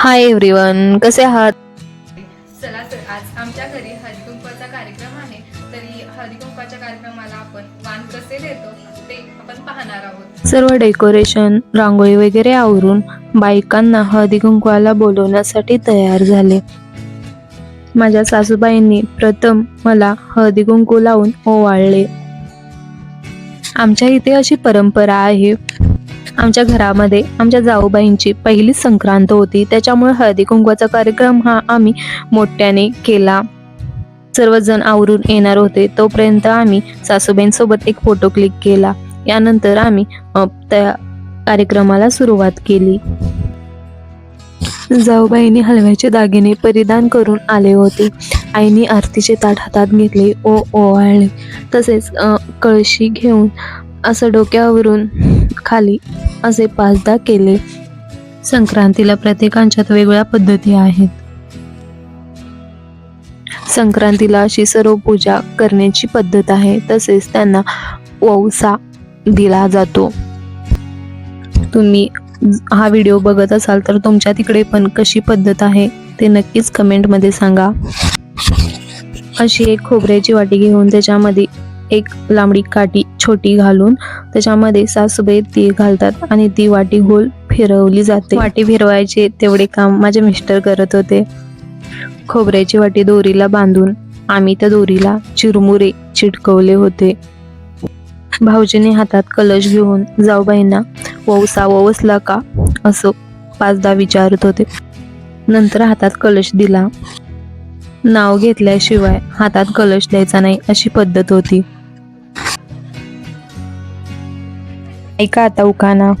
Hi everyone कसे आहात? चला तर आज आमच्या घरी हरिकुंकवाचा कार्यक्रम आहे. तरी हरिकुंकवाच्या कार्यक्रमाला आपण वाण कसे देतो ते आपण पाहणार आहोत. सर्व डेकोरेशन रांगोळी वगैरे आवरून बायकांना हळदी कुंकवाला बोलवण्यासाठी तयार झाले. माझ्या सासूबाईंनी प्रथम मला हळदी कुंकू लावून ओवाळले. आमच्या इथे अशी परंपरा आहे आमच्या घरामध्ये आमच्या जाऊबाईंची पहिली संक्रांत होती. त्याच्यामुळे हळदी कुंकवाचा कार्यक्रम हा आम्ही मोठ्याने केला. सर्वजण आवरून येणार होते. तोपर्यंत आम्ही सासूबाईंसोबत एक फोटो क्लिक केला. यानंतर आम्ही त्या कार्यक्रमाला सुरुवात केली. जाऊबाईंनी हलव्याचे दागिने परिधान करून आले होते. आईने आरतीचे ताट हातात घेतले. ओ ओवाळले तसेच कळशी घेऊन असं डोक्यावरून खाली असे पाचदा केले. संक्रांतीला प्रत्येकांच्यात वेगळ्या पद्धती आहेत. संक्रांतीला अशी सर्व पूजा करण्याची पद्धत आहे तसेच त्यांना वौसा दिला जातो. तुम्ही हा व्हिडिओ बघत असाल तर तुमच्या तिकडे पण कशी पद्धत आहे ते नक्कीच कमेंटमध्ये सांगा. अशी एक खोबऱ्याची वाटी घेऊन त्याच्यामध्ये एक लांबडी काठी छोटी घालून त्याच्यामध्ये सासूबाई ती घालतात आणि ती वाटी गोल फिरवली जाते. वाटी फिरवायचे तेवढे काम माझे मिस्टर करत होते. खोबऱ्याची वाटी दोरीला बांधून आम्ही त्या दोरीला चिरमुरे चिटकवले होते. भाऊजीने हातात कलश घेऊन जाऊबाईंना वौसा ववसला का? असं पाचदा विचारत होते. नंतर हातात कलश दिला. नाव घेतल्याशिवाय हातात कलश द्यायचा नाही अशी पद्धत होती. ऐका आता उखाना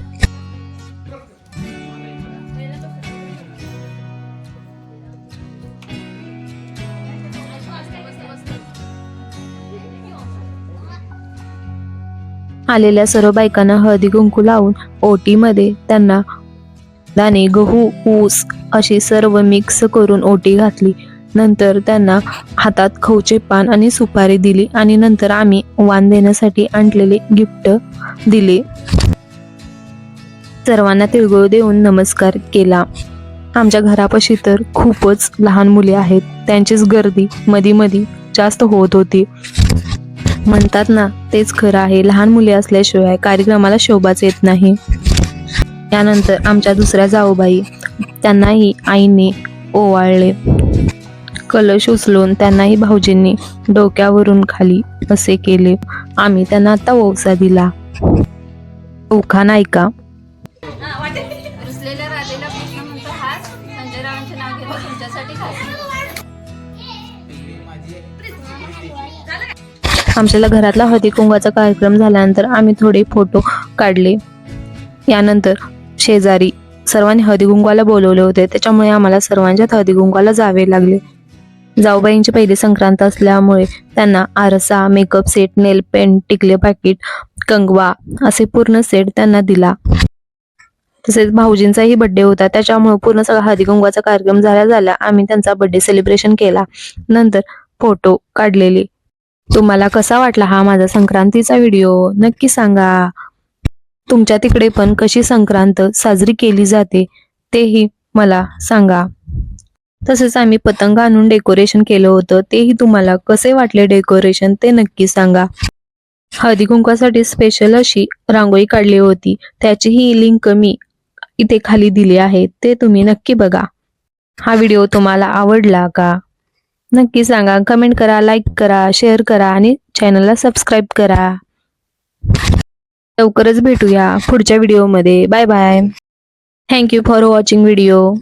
आलेल्या सर्व बायकांना हळदी कुंकू लावून ओटीमध्ये त्यांना दाणे गहू ऊस अशी सर्व मिक्स करून ओटी घातली. नंतर त्यांना हातात खवचे पान आणि सुपारी दिली आणि नंतर आम्ही वाण देण्यासाठी आणलेले गिफ्ट दिले. सर्वांना तिळगुळ देऊन नमस्कार केला. आमच्या घरापाशी तर खूपच लहान मुले आहेत. त्यांचीच गर्दी मधी मधी जास्त होत होती. म्हणतात ना तेच खरं आहे. लहान मुले असल्याशिवाय कार्यक्रमाला शोभाच येत नाही. त्यानंतर आमच्या दुसऱ्या जाऊबाई त्यांनाही आईने ओवाळले. कलश उचलून त्यांनाही भाऊजींनी डोक्यावरून खाली असे केले. आम्ही त्यांना आता ओवसा दिला. उखाना ऐका रुसलेल्या राधेला कृष्ण म्हणतो हास संजय रावांचे नाव घेतो तुमच्यासाठी खास. आमच्या घरातला हळदी कुंकवाचा कार्यक्रम झाल्यानंतर आम्ही थोडे फोटो काढले. यानंतर शेजारी सर्वांनी हळदी बोलवले होते. त्याच्यामुळे आम्हाला सर्वांच्यात हळदी कुंकवाला जावे लागले. जाऊबाईंची पहिली संक्रांत असल्यामुळे त्यांना आरसा मेकअप सेट नेल पेंट टिकले पाकिट कंगवा असे पूर्ण सेट त्यांना दिला. तसेच भाऊजींचाही बर्थडे होता. त्याच्यामुळे पूर्ण सगळा हळदी कुंकवाचा कार्यक्रम झाला झाला आम्ही त्यांचा बर्थडे सेलिब्रेशन केला. नंतर फोटो काढलेले. तुम्हाला कसा वाटला हा माझा संक्रांतीचा व्हिडिओ नक्की सांगा. तुमच्या तिकडे पण कशी संक्रांत साजरी केली जाते तेही मला सांगा. तसेच आम्ही पतंग आणून डेकोरेशन केलं होतं. तेही तुम्हाला कसे वाटले डेकोरेशन ते नक्की सांगा. हळदीकुंकासाठी स्पेशल अशी रांगोळी काढली होती. त्याचीही लिंक मी इथे खाली दिली आहे. ते तुम्ही नक्की बघा. हा व्हिडिओ तुम्हाला आवडला का? नक्की सांगा. कमेंट करा लाईक करा शेअर करा आणि चॅनलला सबस्क्राईब करा. लवकरच भेटूया पुढच्या व्हिडिओमध्ये bye bye thank you for watching video